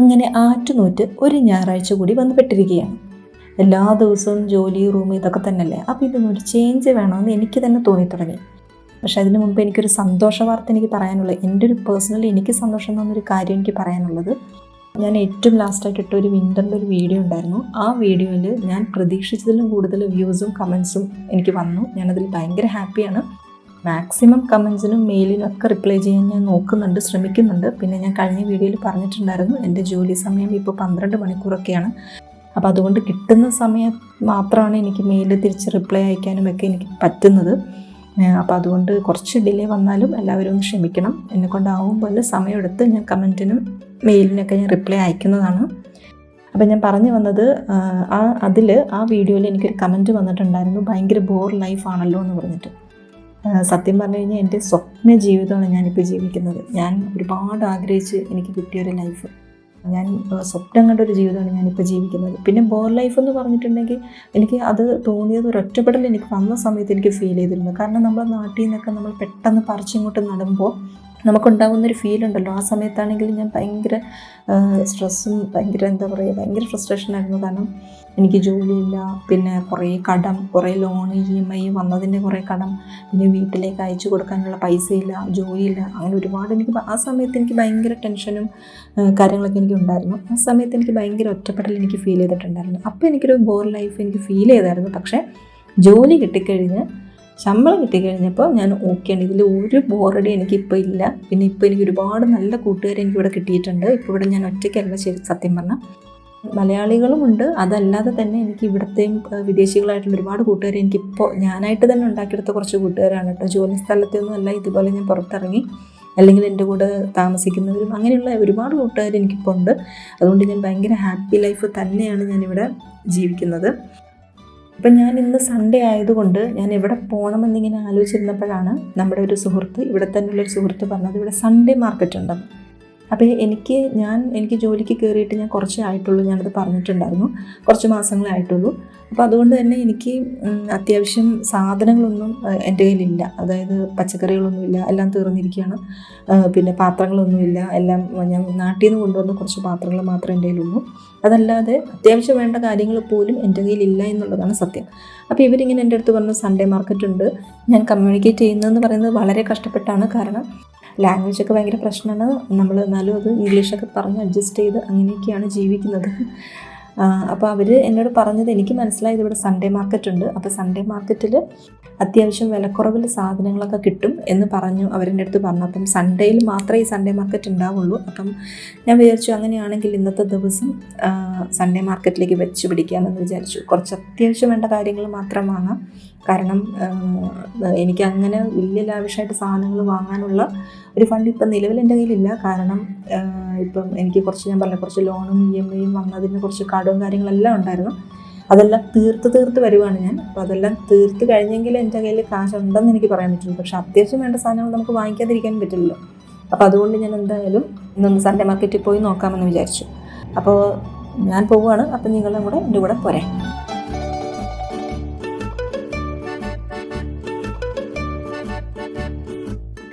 അങ്ങനെ ആറ്റുനൂറ്റ് ഒരു ഞായറാഴ്ച കൂടി വന്നുപെട്ടിരിക്കുകയാണ്. എല്ലാ ദിവസവും ജോലി റൂം ഇതൊക്കെ തന്നെയല്ലേ? അപ്പോൾ ഇതൊന്നൊരു ചേഞ്ച് വേണമെന്ന് എനിക്ക് തന്നെ തോന്നി തുടങ്ങി പക്ഷേ അതിന് മുമ്പ് എനിക്കൊരു സന്തോഷ വാർത്ത എനിക്ക് പറയാനുള്ളത് എന്റെ ഒരു പേഴ്സണലി എനിക്ക് സന്തോഷം തന്നൊരു കാര്യം എനിക്ക് പറയാനുള്ളത്. ഞാൻ ഏറ്റവും ലാസ്റ്റായിട്ട് ഇട്ട ഒരു വിന്ററിന്റെ ഒരു വീഡിയോ ഉണ്ടായിരുന്നു. ആ വീഡിയോയിൽ ഞാൻ പ്രതീക്ഷിച്ചതിലും കൂടുതൽ വ്യൂസും കമൻസും എനിക്ക് വന്നു. ഞാനതിൽ ഭയങ്കര ഹാപ്പിയാണ് മാക്സിമം കമൻസിനും മെയിലിനും ഒക്കെ റിപ്ലൈ ചെയ്യാൻ ഞാൻ നോക്കുന്നുണ്ട് ശ്രമിക്കുന്നുണ്ട്. പിന്നെ ഞാൻ കഴിഞ്ഞ വീഡിയോയിൽ പറഞ്ഞിട്ടുണ്ടായിരുന്നു എന്റെ ജോലി സമയം ഇപ്പോൾ പന്ത്രണ്ട് മണിക്കൂറൊക്കെയാണ്. അപ്പോൾ അതുകൊണ്ട് കിട്ടുന്ന സമയം മാത്രമാണ് എനിക്ക് മെയിൽ തിരിച്ച് റിപ്ലൈ അയക്കാനും ഒക്കെ എനിക്ക് പറ്റുന്നത്. അപ്പോൾ അതുകൊണ്ട് കുറച്ച് ഡിലേ വന്നാലും എല്ലാവരും ഒന്ന് ക്ഷമിക്കണം. എന്നെ കൊണ്ടാവും പോലെ സമയമെടുത്ത് ഞാൻ കമന്റിനും മെയിലിനൊക്കെ ഞാൻ റിപ്ലൈ അയക്കുന്നതാണ്. അപ്പോൾ ഞാൻ പറഞ്ഞു വന്നത് ആ അതിൽ ആ വീഡിയോയിൽ എനിക്കൊരു കമന്റ് വന്നിട്ടുണ്ടായിരുന്നു ഭയങ്കര ബോർ ലൈഫാണല്ലോ എന്ന് പറഞ്ഞിട്ട്. സത്യം പറഞ്ഞു കഴിഞ്ഞാൽ എന്റെ സ്വപ്ന ജീവിതമാണ് ഞാനിപ്പോൾ ജീവിക്കുന്നത്. ഞാൻ ഒരുപാട് ആഗ്രഹിച്ച് എനിക്ക് കിട്ടിയൊരു ലൈഫ് ഞാൻ സ്വപ്നം കണ്ട ഒരു ജീവിതമാണ് ഞാനിപ്പോൾ ജീവിക്കുന്നത്. പിന്നെ ബോർ ലൈഫ് എന്ന് പറഞ്ഞിട്ടുണ്ടെങ്കിൽ എനിക്ക് അത് തോന്നിയത് ഒരു ഒറ്റപ്പെടൽ എനിക്ക് വന്ന സമയത്ത് എനിക്ക് ഫീൽ ചെയ്തിരുന്നു. കാരണം നമ്മുടെ നാട്ടിൽ നിന്നൊക്കെ നമ്മൾ പെട്ടെന്ന് പറിച്ചിങ്ങോട്ട് നടുമ്പോൾ നമുക്കുണ്ടാകുന്നൊരു ഫീൽ ഉണ്ടല്ലോ. ആ സമയത്താണെങ്കിൽ ഞാൻ ഭയങ്കര സ്ട്രെസ്സും ഭയങ്കര എന്താ പറയുക ഭയങ്കര ഫ്രസ്ട്രേഷനായിരുന്നു കാരണം എനിക്ക് ജോലിയില്ല പിന്നെ കുറേ കടം കുറേ ലോൺ ഇ എം ഐ വന്നതിന്റെ കുറേ കടം പിന്നെ വീട്ടിലേക്ക് അയച്ചു കൊടുക്കാനുള്ള പൈസയില്ല ജോലിയില്ല അങ്ങനെ ഒരുപാട് എനിക്ക് ആ സമയത്ത് എനിക്ക് ഭയങ്കര ടെൻഷനും കാര്യങ്ങളൊക്കെ എനിക്ക് ഉണ്ടായിരുന്നു. ആ സമയത്ത് എനിക്ക് ഭയങ്കര ഒറ്റപ്പെടൽ എനിക്ക് ഫീൽ ചെയ്തിട്ടുണ്ടായിരുന്നു. അപ്പോൾ എനിക്കൊരു ബോർ ലൈഫ് എനിക്ക് ഫീൽ ചെയ്തായിരുന്നു. പക്ഷേ ജോലി കിട്ടിക്കഴിഞ്ഞ് ശമ്പളം കിട്ടിക്കഴിഞ്ഞപ്പോൾ ഞാൻ ഓക്കെയാണ്. ഇതിൽ ഒരു ബോറടി എനിക്കിപ്പോൾ ഇല്ല. പിന്നെ ഇപ്പോൾ എനിക്ക് ഒരുപാട് നല്ല കൂട്ടുകാരെ എനിക്കിവിടെ കിട്ടിയിട്ടുണ്ട്. ഇപ്പോൾ ഇവിടെ ഞാൻ ഒറ്റയ്ക്കല്ല ശരി സത്യം പറഞ്ഞാൽ. മലയാളികളുമുണ്ട് അതല്ലാതെ തന്നെ എനിക്ക് ഇവിടുത്തെയും വിദേശികളായിട്ടുള്ള ഒരുപാട് കൂട്ടുകാരെ എനിക്കിപ്പോൾ ഞാനായിട്ട് തന്നെ ഉണ്ടാക്കിയെടുത്ത കുറച്ച് കൂട്ടുകാരാണ് കേട്ടോ. ജോലി സ്ഥലത്തൊന്നുമല്ല ഇതുപോലെ ഞാൻ പുറത്തിറങ്ങി. അല്ലെങ്കിൽ എന്റെ കൂടെ താമസിക്കുന്നവരും അങ്ങനെയുള്ള ഒരുപാട് കൂട്ടുകാർ എനിക്കിപ്പോൾ ഉണ്ട്. അതുകൊണ്ട് ഞാൻ ഭയങ്കര ഹാപ്പി ലൈഫ് തന്നെയാണ് ഞാനിവിടെ ജീവിക്കുന്നത്. ഇപ്പം ഞാൻ ഇന്ന് സൺഡേ ആയതുകൊണ്ട് ഞാൻ എവിടെ പോകണമെന്നിങ്ങനെ ആലോചിച്ചിരുന്നപ്പോഴാണ് നമ്മുടെ ഒരു സുഹൃത്ത് ഇവിടെ തന്നെയുള്ളൊരു സുഹൃത്ത് പറഞ്ഞത് ഇവിടെ സൺഡേ മാർക്കറ്റ് ഉണ്ടെന്ന്. അപ്പോൾ എനിക്ക് ഞാൻ എനിക്ക് ജോലിക്ക് കയറിയിട്ട് ഞാൻ കുറച്ചേ ആയിട്ടുള്ളൂ ഞാനത് പറഞ്ഞിട്ടുണ്ടായിരുന്നു. കുറച്ച് മാസങ്ങളേ ആയിട്ടുള്ളൂ. അപ്പോൾ അതുകൊണ്ട് തന്നെ എനിക്ക് അത്യാവശ്യം സാധനങ്ങളൊന്നും എന്റെ കയ്യിലില്ല. അതായത് പച്ചക്കറികളൊന്നുമില്ല എല്ലാം തീർന്നിരിക്കുകയാണ്. പിന്നെ പാത്രങ്ങളൊന്നും ഇല്ല എല്ലാം ഞാൻ നാട്ടിൽ നിന്ന് കൊണ്ടുവന്ന കുറച്ച് പാത്രങ്ങൾ മാത്രമേ എന്റെ കയ്യിലുള്ളൂ. അതല്ലാതെ അത്യാവശ്യം വേണ്ട കാര്യങ്ങൾ പോലും എന്റെ കയ്യിലില്ല എന്നുള്ളതാണ് സത്യം. അപ്പോൾ ഇവരിങ്ങനെ എന്റെ അടുത്ത് പറഞ്ഞു സൺഡേ മാർക്കറ്റ് ഉണ്ട്. ഞാൻ കമ്മ്യൂണിക്കേറ്റ് ചെയ്യുന്നതെന്ന് പറയുന്നത് വളരെ കഷ്ടപ്പെട്ടാണ്. കാരണം ലാംഗ്വേജ് ഒക്കെ ഭയങ്കര പ്രശ്നമാണ്. നമ്മൾ എന്നാലും അത് ഇംഗ്ലീഷൊക്കെ പറഞ്ഞ് അഡ്ജസ്റ്റ് ചെയ്ത് അങ്ങനെയൊക്കെയാണ് ജീവിക്കുന്നത്. അപ്പോൾ അവർ എന്നോട് പറഞ്ഞത് എനിക്ക് മനസ്സിലായത് ഇവിടെ സൺഡേ മാർക്കറ്റ് ഉണ്ട്. അപ്പോൾ സൺഡേ മാർക്കറ്റിൽ അത്യാവശ്യം വിലക്കുറവിൽ സാധനങ്ങളൊക്കെ കിട്ടും എന്ന് പറഞ്ഞു അവരെന്റെ അടുത്ത് പറഞ്ഞു. അപ്പം സൺഡേയിൽ മാത്രമേ ഈ സൺഡേ മാർക്കറ്റ് ഉണ്ടാവുള്ളൂ. അപ്പം ഞാൻ വിചാരിച്ചു അങ്ങനെയാണെങ്കിൽ ഇന്നത്തെ ദിവസം സൺഡേ മാർക്കറ്റിലേക്ക് വെച്ച് പിടിക്കാമെന്ന് വിചാരിച്ചു. കുറച്ച് അത്യാവശ്യം വേണ്ട കാര്യങ്ങൾ മാത്രം വാങ്ങാം. കാരണം എനിക്ക് അങ്ങനെ വലിയ ലാവിഷായിട്ട് സാധനങ്ങൾ വാങ്ങാനുള്ള ഒരു ഫണ്ട് ഇപ്പം നിലവിൽ എന്റെ കയ്യിലില്ല. കാരണം ഇപ്പം എനിക്ക് കുറച്ച് ഞാൻ പറഞ്ഞ കുറച്ച് ലോണും ഇ എം ഐയും വന്നതിന് കുറച്ച് കടവും കാര്യങ്ങളെല്ലാം ഉണ്ടായിരുന്നു. അതെല്ലാം തീർത്ത് തീർത്ത് വരുവാണ് ഞാൻ. അപ്പോൾ അതെല്ലാം തീർത്ത് കഴിഞ്ഞെങ്കിൽ എന്റെ കയ്യിൽ കാശ് ഉണ്ടെന്ന് എനിക്ക് പറയാൻ പറ്റുള്ളൂ. പക്ഷേ അത്യാവശ്യം വേണ്ട സാധനങ്ങൾ നമുക്ക് വാങ്ങിക്കാതിരിക്കാൻ പറ്റില്ലല്ലോ. അപ്പോൾ അതുകൊണ്ട് ഞാൻ എന്തായാലും ഇന്നൊന്ന് സൺഡേ മാർക്കറ്റിൽ പോയി നോക്കാമെന്ന് വിചാരിച്ചു. അപ്പോൾ ഞാൻ പോവുകയാണ്. അപ്പം നിങ്ങളും കൂടെ എന്റെ കൂടെ പോരെ.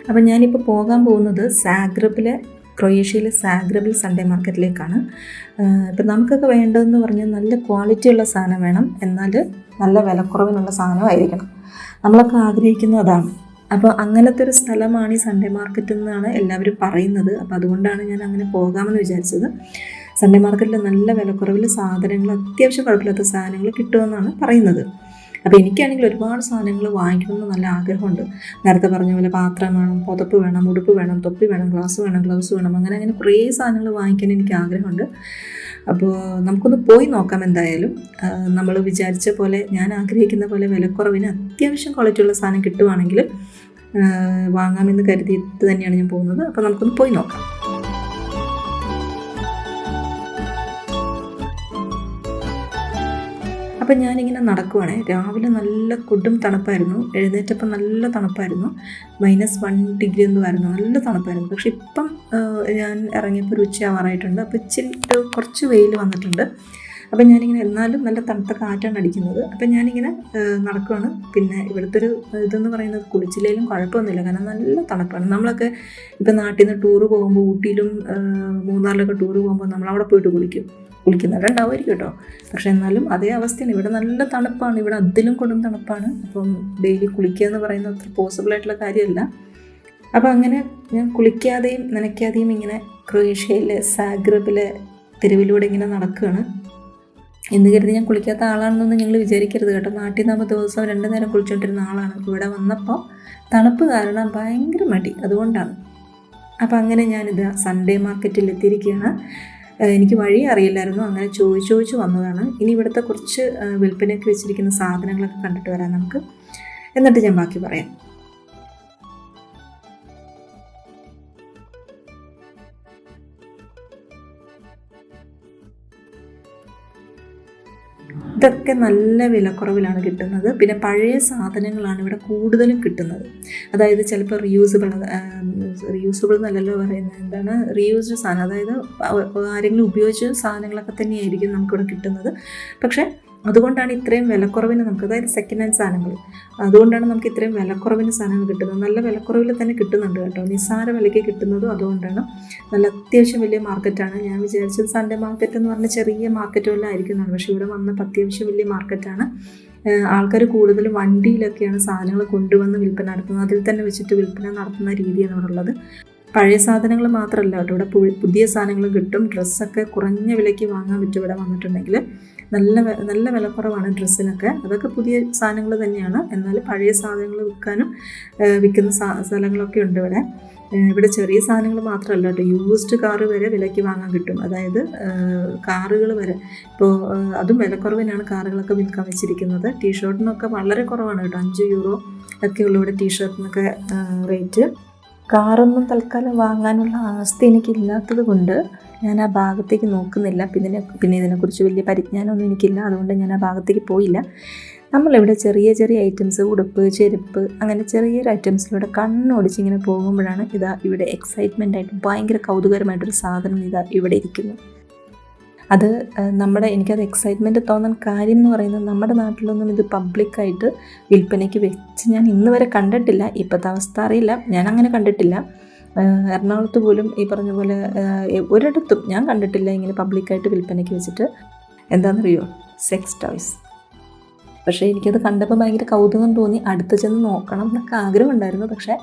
അപ്പം ഞാനിപ്പോൾ പോകാൻ പോകുന്നത് സാഗ്രബിലെ ക്രൊയേഷ്യയിലെ സാഗ്രബിൽ സൺഡേ മാർക്കറ്റിലേക്കാണ്. ഇപ്പം നമുക്കൊക്കെ വേണ്ടതെന്ന് പറഞ്ഞാൽ നല്ല ക്വാളിറ്റിയുള്ള സാധനം വേണം. എന്നാൽ നല്ല വിലക്കുറവിനുള്ള സാധനമായിരിക്കണം. നമ്മളൊക്കെ ആഗ്രഹിക്കുന്നത് അതാണ്. അപ്പോൾ അങ്ങനത്തെ ഒരു സ്ഥലമാണ് ഈ സൺഡേ മാർക്കറ്റ് എന്നാണ് എല്ലാവരും പറയുന്നത്. അപ്പോൾ അതുകൊണ്ടാണ് ഞാൻ അങ്ങനെ പോകാമെന്ന് വിചാരിച്ചത്. സൺഡേ മാർക്കറ്റിൽ നല്ല വിലക്കുറവിൽ സാധനങ്ങൾ അത്യാവശ്യം കുഴപ്പമില്ലാത്ത സാധനങ്ങൾ കിട്ടുമെന്നാണ് പറയുന്നത്. അപ്പോൾ എനിക്കാണെങ്കിൽ ഒരുപാട് സാധനങ്ങൾ വാങ്ങിക്കണമെന്ന് നല്ല ആഗ്രഹമുണ്ട്. നേരത്തെ പറഞ്ഞ പോലെ പാത്രം വേണം പുതപ്പ് വേണം ഉടുപ്പ് വേണം തൊപ്പി വേണം ഗ്ലാസ് വേണം ഗ്ലൗസ് വേണം അങ്ങനെ അങ്ങനെ കുറേ സാധനങ്ങൾ വാങ്ങിക്കാൻ എനിക്ക് ആഗ്രഹമുണ്ട്. അപ്പോൾ നമുക്കൊന്ന് പോയി നോക്കാം എന്തായാലും. നമ്മൾ വിചാരിച്ച പോലെ ഞാൻ ആഗ്രഹിക്കുന്ന പോലെ വിലക്കുറവിന് അത്യാവശ്യം ക്വാളിറ്റിയുള്ള സാധനം കിട്ടുവാണെങ്കിൽ വാങ്ങാമെന്ന് കരുതിയിട്ട് തന്നെയാണ് ഞാൻ പോകുന്നത്. അപ്പോൾ നമുക്കൊന്ന് പോയി നോക്കാം. അപ്പം ഞാനിങ്ങനെ നടക്കുവാണേ. രാവിലെ നല്ല കൊടും തണുപ്പായിരുന്നു. എഴുന്നേറ്റപ്പം നല്ല തണുപ്പായിരുന്നു. മൈനസ് വൺ ഡിഗ്രി ഒന്നും ആയിരുന്നു. നല്ല തണുപ്പായിരുന്നു. പക്ഷെ ഇപ്പം ഞാൻ ഇറങ്ങിയപ്പോൾ ഒരു ഉച്ചയാവാറായിട്ടുണ്ട് അപ്പോൾ ഇച്ചിരി കുറച്ച് വെയിൽ വന്നിട്ടുണ്ട്. അപ്പം ഞാനിങ്ങനെ എന്നാലും നല്ല തണുത്ത കാറ്റാണ് അടിക്കുന്നത്. അപ്പം ഞാനിങ്ങനെ നടക്കുകയാണ് പിന്നെ ഇവിടുത്തെ ഒരു ഇതെന്ന് പറയുന്നത് കുളിച്ചില്ലെങ്കിലും കുഴപ്പമൊന്നുമില്ല. കാരണം നല്ല തണുപ്പാണ്. നമ്മളൊക്കെ ഇപ്പം നാട്ടിൽ നിന്ന് ടൂറ് പോകുമ്പോൾ ഊട്ടിയിലും മൂന്നാറിലൊക്കെ ടൂറ് പോകുമ്പോൾ നമ്മളവിടെ പോയിട്ട് കുളിക്കും. കുളിക്കുന്നവരുണ്ടാവുമായിരിക്കും കേട്ടോ. പക്ഷെ എന്നാലും അതേ അവസ്ഥയാണ്. ഇവിടെ നല്ല തണുപ്പാണ്. ഇവിടെ അതിലും കൊടും തണുപ്പാണ്. അപ്പം ഡെയിലി കുളിക്കുക എന്ന് പറയുന്നത് അത്ര പോസിബിൾ ആയിട്ടുള്ള കാര്യമല്ല. അപ്പോൾ അങ്ങനെ ഞാൻ കുളിക്കാതെയും നനയ്ക്കാതെയും ഇങ്ങനെ ക്രൊയേഷ്യയിലെ സാഗ്രബിലെ തെരുവിലൂടെ ഇങ്ങനെ നടക്കുകയാണ്. എന്ന് കരുതി ഞാൻ കുളിക്കാത്ത ആളാണെന്നൊന്നും ഞങ്ങൾ വിചാരിക്കരുത് കേട്ടോ. നാട്ടിൽ നിന്നാകുമ്പോൾ ദിവസം രണ്ടു നേരം കുളിച്ചുകൊണ്ടിരുന്ന ആളാണ്. ഇവിടെ വന്നപ്പോൾ തണുപ്പ് കാരണം ഭയങ്കര മടി. അതുകൊണ്ടാണ്. അപ്പോൾ അങ്ങനെ ഞാനിത് സൺഡേ മാർക്കറ്റിൽ എത്തിയിരിക്കുകയാണ്. എനിക്ക് വഴി അറിയില്ലായിരുന്നു. അങ്ങനെ ചോദിച്ച് ചോദിച്ച് വന്നതാണ്. ഇനി ഇവിടുത്തെ കുറച്ച് വിൽപ്പനയ്ക്ക് വെച്ചിരിക്കുന്ന സാധനങ്ങളൊക്കെ കണ്ടിട്ട് വരാം നമുക്ക്. എന്നിട്ട് ഞാൻ ബാക്കി പറയാം. ഇതൊക്കെ നല്ല വിലക്കുറവിലാണ് കിട്ടുന്നത്. പിന്നെ പഴയ സാധനങ്ങളാണ് ഇവിടെ കൂടുതലും കിട്ടുന്നത്. അതായത് ചിലപ്പോൾ റീയൂസബിൾ റീയൂസബിൾ എന്നല്ലല്ലോ പറയുന്നത്. എന്താണ്? റീയൂസ്ഡ് സാധനം. അതായത് ആരെങ്കിലും ഉപയോഗിച്ച സാധനങ്ങളൊക്കെ തന്നെയായിരിക്കും നമുക്കിവിടെ കിട്ടുന്നത്. പക്ഷേ അതുകൊണ്ടാണ് ഇത്രയും വിലക്കുറവിന് നമുക്ക് അതായത് സെക്കൻഡ് ഹാൻഡ് സാധനങ്ങൾ. അതുകൊണ്ടാണ് നമുക്ക് ഇത്രയും വിലക്കുറവിന് സാധനങ്ങൾ കിട്ടുന്നത്. നല്ല വിലക്കുറവിൽ തന്നെ കിട്ടുന്നുണ്ട് കേട്ടോ. നിസ്സാര വിലയ്ക്ക് കിട്ടുന്നതും അതുകൊണ്ടാണ്. നല്ല അത്യാവശ്യം വലിയ മാർക്കറ്റാണ്. ഞാൻ വിചാരിച്ചത് സൺഡേ മാർക്കറ്റ് എന്ന് പറഞ്ഞാൽ ചെറിയ മാർക്കറ്റുമെല്ലാം ആയിരിക്കുന്നതാണ് പക്ഷേ ഇവിടെ വന്നപ്പോൾ അത്യാവശ്യം വലിയ മാർക്കറ്റാണ്. ആൾക്കാർ കൂടുതലും വണ്ടിയിലൊക്കെയാണ് സാധനങ്ങൾ കൊണ്ടുവന്ന് വിൽപ്പന നടത്തുന്നത്. അതിൽ തന്നെ വെച്ചിട്ട് വിൽപ്പന നടത്തുന്ന രീതിയാണ് ഇവിടെ ഉള്ളത്. പഴയ സാധനങ്ങൾ മാത്രമല്ല കേട്ടോ. ഇവിടെ പുതിയ സാധനങ്ങൾ കിട്ടും. ഡ്രസ്സൊക്കെ കുറഞ്ഞ വിലയ്ക്ക് വാങ്ങാൻ പറ്റും ഇവിടെ വന്നിട്ടുണ്ടെങ്കിൽ. നല്ല നല്ല വിലക്കുറവാണ് ഡ്രസ്സിനൊക്കെ. അതൊക്കെ പുതിയ സാധനങ്ങൾ തന്നെയാണ്. എന്നാൽ പഴയ സാധനങ്ങൾ വിൽക്കാനും വിൽക്കുന്ന സ്ഥലങ്ങളൊക്കെ ഉണ്ട് ഇവിടെ. ഇവിടെ ചെറിയ സാധനങ്ങൾ മാത്രമല്ല കേട്ടോ. യൂസ്ഡ് കാറ് വരെ വിലയ്ക്ക് വാങ്ങാൻ കിട്ടും. അതായത് കാറുകൾ വരെ. ഇപ്പോൾ അതും വിലക്കുറവിനാണ് കാറുകളൊക്കെ വിൽക്കാൻ വെച്ചിരിക്കുന്നത്. ടീഷർട്ടിനൊക്കെ വളരെ കുറവാണ് കേട്ടോ. അഞ്ച് യൂറോ ഒക്കെ ഉള്ളൂ ഇവിടെ ടീഷർട്ടിനൊക്കെ റേറ്റ്. കാറൊന്നും തൽക്കാലം വാങ്ങാനുള്ള ആസ്തി എനിക്കില്ലാത്തത് കൊണ്ട് ഞാൻ ആ ഭാഗത്തേക്ക് നോക്കുന്നില്ല. പിന്നെ പിന്നെ ഇതിനെക്കുറിച്ച് വലിയ പരിജ്ഞാനമൊന്നും എനിക്കില്ല. അതുകൊണ്ട് ഞാൻ ആ ഭാഗത്തേക്ക് പോയില്ല. നമ്മളിവിടെ ചെറിയ ചെറിയ ഐറ്റംസ് ഉടുപ്പ് ചെരുപ്പ് അങ്ങനെ ചെറിയൊരു ഐറ്റംസിലൂടെ കണ്ണോടിച്ച് ഇങ്ങനെ പോകുമ്പോഴാണ് ഇതാ ഇവിടെ എക്സൈറ്റ്മെന്റ് ആയിട്ട് ഭയങ്കര കൗതുകരമായിട്ടൊരു സാധനം ഇതാ ഇവിടെ ഇരിക്കുന്നു അത് നമ്മുടെ എനിക്കത് എക്സൈറ്റ്മെന്റ് തോന്നാൻ കാര്യം എന്ന് പറയുന്നത് നമ്മുടെ നാട്ടിലൊന്നും ഇത് പബ്ലിക്കായിട്ട് വിൽപ്പനയ്ക്ക് വെച്ച് ഞാൻ ഇന്ന് വരെ കണ്ടിട്ടില്ല. ഇപ്പോഴത്തെ അവസ്ഥ അറിയില്ല. ഞാൻ അങ്ങനെ കണ്ടിട്ടില്ല. എറണാകുളത്ത് പോലും ഈ പറഞ്ഞ പോലെ ഒരിടത്തും ഞാൻ കണ്ടിട്ടില്ല ഇങ്ങനെ പബ്ലിക്കായിട്ട് വിൽപ്പനയ്ക്ക് വെച്ചിട്ട്. എന്താണെന്നറിയോ സെക്സ് ടോയ്സ് പക്ഷേ എനിക്കത് കണ്ടപ്പോൾ ഭയങ്കര കൗതുകം തോന്നി. അടുത്ത് ചെന്ന് നോക്കണം എന്നൊക്കെ ആഗ്രഹമുണ്ടായിരുന്നു. പക്ഷേ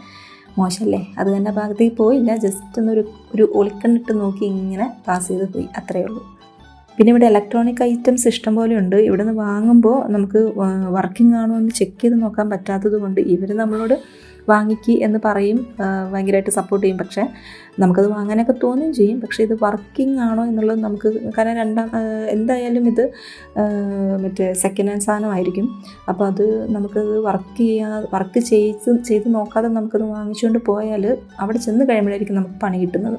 മോശമല്ലേ അത് തന്നെ ഭാഗത്തേക്ക് പോയില്ല. ജസ്റ്റ് ഒന്നൊരു ഒരു ഒളിക്കണ്ണിട്ട് നോക്കി ഇങ്ങനെ പാസ് ചെയ്ത് പോയി. അത്രയേ ഉള്ളൂ. പിന്നെ ഇവിടെ ഇലക്ട്രോണിക് ഐറ്റംസ് ഇഷ്ടം പോലെ ഉണ്ട്. ഇവിടെ നിന്ന് വാങ്ങുമ്പോൾ നമുക്ക് വർക്കിംഗ് ആണോ എന്ന് ചെക്ക് ചെയ്ത് നോക്കാൻ പറ്റാത്തത് കൊണ്ട് ഇവർ നമ്മളോട് വാങ്ങിക്ക് എന്ന് പറയും ഭയങ്കരമായിട്ട് സപ്പോർട്ട് ചെയ്യും. പക്ഷേ നമുക്കത് വാങ്ങാനൊക്കെ തോന്നുകയും ചെയ്യും. പക്ഷേ ഇത് വർക്കിംഗ് ആണോ എന്നുള്ളത് നമുക്ക് കാരണം രണ്ടാം എന്തായാലും ഇത് മറ്റേ സെക്കൻഡ് ഹാൻഡ് സാധനമായിരിക്കും അപ്പോൾ അത് നമുക്കത് വർക്ക് ചെയ്യാ വർക്ക് ചെയ്ത് ചെയ്ത് നോക്കാതെ നമുക്കത് വാങ്ങിച്ചുകൊണ്ട് പോയാൽ അവിടെ ചെന്ന് കഴിയുമ്പോഴായിരിക്കും നമുക്ക് പണി കിട്ടുന്നത്.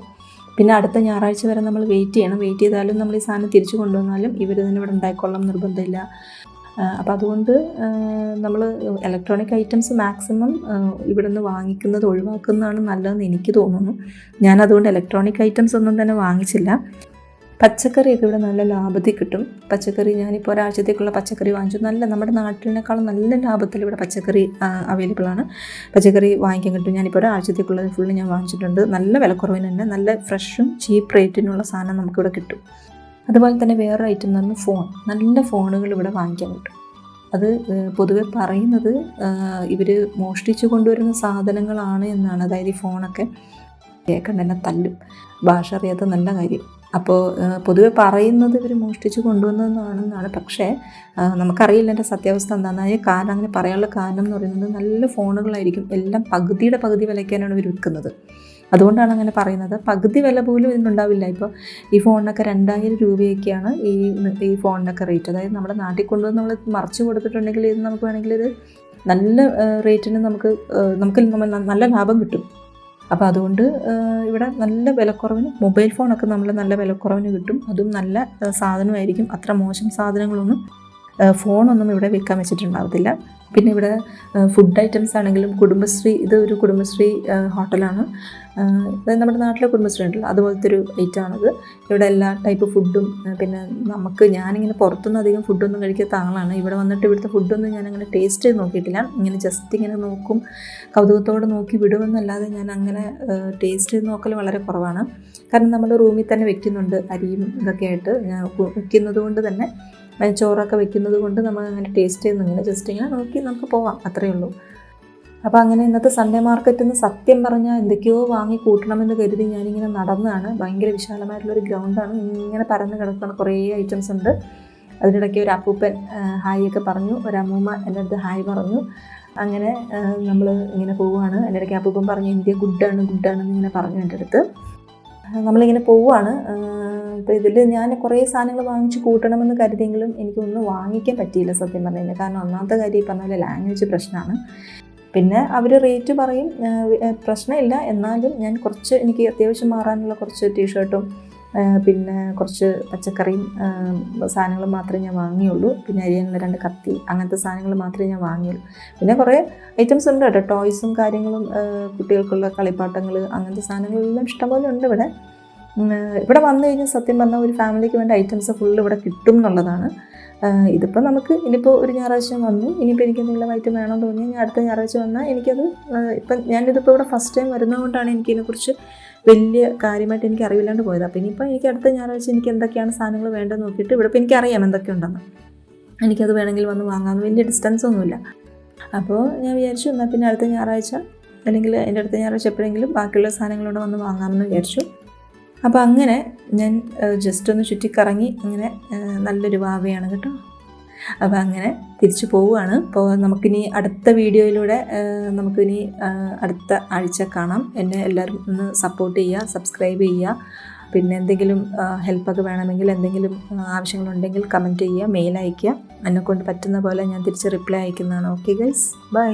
പിന്നെ അടുത്ത ഞായറാഴ്ച വരെ നമ്മൾ വെയിറ്റ് ചെയ്യണം. വെയിറ്റ് ചെയ്താലും നമ്മൾ ഈ സാധനം തിരിച്ചു കൊണ്ടുവന്നാലും ഇവർ തന്നെ ഇവിടെ ഉണ്ടായിക്കൊള്ളാം നിർബന്ധമില്ല. അപ്പോൾ അതുകൊണ്ട് നമ്മൾ ഇലക്ട്രോണിക് ഐറ്റംസ് മാക്സിമം ഇവിടെ നിന്ന് വാങ്ങിക്കുന്നത് ഒഴിവാക്കുന്നതാണ് നല്ലതെന്ന് എനിക്ക് തോന്നുന്നു. ഞാൻ അതുകൊണ്ട് ഇലക്ട്രോണിക് ഐറ്റംസ് ഒന്നും തന്നെ വാങ്ങിച്ചില്ല. പച്ചക്കറിയൊക്കെ ഇവിടെ നല്ല ലാഭത്തിൽ കിട്ടും. പച്ചക്കറി ഞാനിപ്പോൾ ഒരാഴ്ചത്തേക്കുള്ള പച്ചക്കറി വാങ്ങിച്ചു. നല്ല നമ്മുടെ നാട്ടിനേക്കാളും നല്ല ലാഭത്തിൽ ഇവിടെ പച്ചക്കറി അവൈലബിൾ ആണ്. പച്ചക്കറി വാങ്ങിക്കാൻ കിട്ടും. ഞാനിപ്പോൾ ഒരാഴ്ചത്തേക്കുള്ളത് ഫുള്ള് ഞാൻ വാങ്ങിച്ചിട്ടുണ്ട്. നല്ല വിലക്കുറവിന് തന്നെ നല്ല ഫ്രഷും ചീപ്പ് റേറ്റിനുള്ള സാധനം നമുക്കിവിടെ കിട്ടും. അതുപോലെ തന്നെ വേറൊരു ഐറ്റം എന്ന് പറഞ്ഞാൽ ഫോൺ നല്ല ഫോണുകൾ ഇവിടെ വാങ്ങിക്കാൻ കിട്ടും അത് പൊതുവെ പറയുന്നത് ഇവർ മോഷ്ടിച്ചു കൊണ്ടുവരുന്ന സാധനങ്ങളാണ് എന്നാണ്. അതായത് ഈ ഫോണൊക്കെ കേൾക്കണ്ട എന്നെ തല്ലും. ഭാഷ അറിയാത്ത നല്ല കാര്യം. അപ്പോൾ പൊതുവെ പറയുന്നത് ഇവർ മോഷ്ടിച്ച് കൊണ്ടുവന്നതെന്നാണെന്നാണ്. പക്ഷേ നമുക്കറിയില്ല എന്റെ സത്യാവസ്ഥ എന്താണെന്ന്. അതിന് കാരണം അങ്ങനെ പറയാനുള്ള കാരണം എന്ന് പറയുന്നത് നല്ല ഫോണുകളായിരിക്കും എല്ലാം പകുതിയുടെ പകുതി വിലയ്ക്കാനാണ് ഇവർ വിൽക്കുന്നത്. അതുകൊണ്ടാണ് അങ്ങനെ പറയുന്നത്. പകുതി വില പോലും ഇതിനുണ്ടാവില്ല ഇപ്പോൾ ഈ ഫോണിനൊക്കെ രണ്ടായിരം രൂപയൊക്കെയാണ് ഈ ഈ ഫോണിനൊക്കെ റേറ്റ് അതായത് നമ്മുടെ നാട്ടിൽ കൊണ്ടുവന്ന് നമ്മൾ മറിച്ച് കൊടുത്തിട്ടുണ്ടെങ്കിൽ ഇത് നമുക്ക് വേണമെങ്കിൽ ഒരു നല്ല റേറ്റിന് നമുക്ക് നമുക്ക് നല്ല ലാഭം കിട്ടും. അപ്പോൾ അതുകൊണ്ട് ഇവിടെ നല്ല വിലക്കുറവിന് മൊബൈൽ ഫോണൊക്കെ നമ്മൾ നല്ല വിലക്കുറവിന് കിട്ടും. അതും നല്ല സാധനമായിരിക്കും. അത്ര മോശം സാധനങ്ങളൊന്നും ഫോണൊന്നും ഇവിടെ വിൽക്കാൻ വെച്ചിട്ടുണ്ടാവത്തില്ല. പിന്നെ ഇവിടെ ഫുഡ് ഐറ്റംസ് ആണെങ്കിലും കുടുംബശ്രീ ഇത് ഒരു കുടുംബശ്രീ ഹോട്ടലാണ്. നമ്മുടെ നാട്ടിലെ കുടുംബശ്രീ ഉണ്ടല്ലോ അതുപോലത്തെ ഒരു ഐറ്റമാണിത് ഇവിടെ എല്ലാ ടൈപ്പ് ഫുഡും പിന്നെ നമുക്ക് ഞാനിങ്ങനെ പുറത്തുനിന്ന് അധികം ഫുഡൊന്നും കഴിക്കാത്ത ആളാണ്. ഇവിടെ വന്നിട്ട് ഇവിടുത്തെ ഫുഡൊന്നും ഞാൻ അങ്ങനെ ടേസ്റ്റ് ചെയ്ത് നോക്കിയിട്ടില്ല. ഇങ്ങനെ ജസ്റ്റ് ഇങ്ങനെ നോക്കും കൗതുകത്തോടെ നോക്കി വിടുമെന്നല്ലാതെ ഞാൻ അങ്ങനെ ടേസ്റ്റ് ചെയ്ത് നോക്കൽ വളരെ കുറവാണ്. കാരണം നമ്മൾ റൂമിൽ തന്നെ വെക്കുന്നുണ്ട് അരിയും ഇതൊക്കെ ആയിട്ട്. വെക്കുന്നത് കൊണ്ട് തന്നെ ചോറൊക്കെ വെക്കുന്നത് കൊണ്ട് നമ്മൾ അങ്ങനെ ടേസ്റ്റ് ചെയ്യുന്നു. ഇങ്ങനെ ജസ്റ്റ് ഇങ്ങനെ നോക്കി നമുക്ക് പോവാം. അത്രയേ ഉള്ളൂ. അപ്പോൾ അങ്ങനെ ഇന്നത്തെ സൺഡേ മാർക്കറ്റിൽ നിന്ന് സത്യം പറഞ്ഞാൽ എന്തൊക്കെയോ വാങ്ങി കൂട്ടണമെന്ന് കരുതി ഞാനിങ്ങനെ നടന്നതാണ്. ഭയങ്കര വിശാലമായിട്ടുള്ളൊരു ഗ്രൗണ്ടാണ് ഇങ്ങനെ പരന്ന് കിടക്കുന്ന കുറേ ഐറ്റംസ് ഉണ്ട്. അതിനിടയ്ക്ക് ഒരു അപ്പൂപ്പൻ ഹായ് ഒക്കെ പറഞ്ഞു. ഒരു അമ്മൂമ്മ എന്റെ അടുത്ത് ഹായ് പറഞ്ഞു. അങ്ങനെ നമ്മൾ ഇങ്ങനെ പോവുകയാണ് എന്റെ ഇടയ്ക്ക് അപ്പൂപ്പൻ പറഞ്ഞു ഇന്ത്യ ഗുഡാണ് ഗുഡാണെന്ന് ഇങ്ങനെ പറഞ്ഞു എന്റെ അടുത്ത്. നമ്മളിങ്ങനെ പോവുകയാണ് അപ്പോൾ ഇതിൽ ഞാൻ കുറേ സാധനങ്ങൾ വാങ്ങിച്ച് കൂട്ടണമെന്ന് കരുതിയെങ്കിലും എനിക്കൊന്നും വാങ്ങിക്കാൻ പറ്റിയില്ല സത്യം പറഞ്ഞു കഴിഞ്ഞാൽ. കാരണം ഒന്നാമത്തെ കാര്യം ഈ പറഞ്ഞ പോലെ ലാംഗ്വേജ് പ്രശ്നമാണ്. പിന്നെ അവർ റേറ്റ് പറയും പ്രശ്നമില്ല. എന്നാലും ഞാൻ കുറച്ച് എനിക്ക് അത്യാവശ്യം മാറാനുള്ള കുറച്ച് ടീഷർട്ടും പിന്നെ കുറച്ച് പച്ചക്കറിയും സാധനങ്ങൾ മാത്രമേ ഞാൻ വാങ്ങിയുള്ളൂ. പിന്നെ അരിയാനുള്ള രണ്ട് കത്തി അങ്ങനത്തെ സാധനങ്ങൾ മാത്രമേ ഞാൻ വാങ്ങിയുള്ളൂ. പിന്നെ കുറേ ഐറ്റംസ് ഉണ്ട് കേട്ടോ. ടോയ്സും കാര്യങ്ങളും കുട്ടികൾക്കുള്ള കളിപ്പാട്ടങ്ങൾ അങ്ങനത്തെ സാധനങ്ങളെല്ലാം ഇഷ്ടംപോലെ ഉണ്ട് ഇവിടെ. ഇവിടെ വന്നു കഴിഞ്ഞാൽ സത്യം പറഞ്ഞാൽ ഒരു ഫാമിലിക്ക് വേണ്ട ഐറ്റംസ് ഫുൾ ഇവിടെ കിട്ടും എന്നുള്ളതാണ്. ഇതിപ്പോൾ നമുക്ക് ഇനിയിപ്പോൾ ഒരു ഞായറാഴ്ച വന്നു. ഇനിയിപ്പോൾ എനിക്ക് എന്തെങ്കിലും ഐറ്റം വേണമെന്ന് തോന്നി ഞാൻ അടുത്ത ഞായറാഴ്ച വന്നാൽ എനിക്കത് ഇപ്പം ഞാനിതിപ്പോൾ ഇവിടെ ഫസ്റ്റ് ടൈം വരുന്നതുകൊണ്ടാണ് എനിക്കിതിനെക്കുറിച്ച് വലിയ കാര്യമായിട്ട് എനിക്ക് അറിവില്ലാണ്ട് പോയത്. അപ്പോൾ ഇനിയിപ്പോൾ എനിക്ക് അടുത്ത ഞായറാഴ്ച എനിക്ക് എന്തൊക്കെയാണ് സാധനങ്ങൾ വേണ്ടതെന്ന് നോക്കിയിട്ട് ഇവിടെ ഇപ്പോൾ എനിക്കറിയാം എന്തൊക്കെ ഉണ്ടെന്ന്. എനിക്കത് വേണമെങ്കിൽ വന്ന് വാങ്ങാമെന്ന് വലിയ ഡിസ്റ്റൻസ് ഒന്നുമില്ല. അപ്പോൾ ഞാൻ വിചാരിച്ചു എന്നാൽ പിന്നെ അടുത്ത ഞായറാഴ്ച അല്ലെങ്കിൽ എന്റെ അടുത്ത ഞായറാഴ്ച എപ്പോഴെങ്കിലും ബാക്കിയുള്ള സാധനങ്ങളോട് വന്ന് വാങ്ങാമെന്ന് വിചാരിച്ചു. അപ്പോൾ അങ്ങനെ ഞാൻ ജസ്റ്റ് ഒന്ന് ചുറ്റിക്കറങ്ങി അങ്ങനെ നല്ലൊരു വാവയാണ് കേട്ടോ. അപ്പോൾ അങ്ങനെ തിരിച്ചു പോവുകയാണ്. അപ്പോൾ നമുക്കിനി അടുത്ത വീഡിയോയിലൂടെ നമുക്കിനി അടുത്ത ആഴ്ച കാണാം. എന്നെ എല്ലാവരും ഒന്ന് സപ്പോർട്ട് ചെയ്യുക സബ്സ്ക്രൈബ് ചെയ്യുക. പിന്നെ എന്തെങ്കിലും ഹെൽപ്പൊക്കെ വേണമെങ്കിൽ എന്തെങ്കിലും ആവശ്യങ്ങളുണ്ടെങ്കിൽ കമന്റ് ചെയ്യുക മെയിൽ അയയ്ക്കുക. എന്നെക്കൊണ്ട് പറ്റുന്ന പോലെ ഞാൻ തിരിച്ച് റിപ്ലൈ അയക്കുന്നതാണ്. Okay guys bye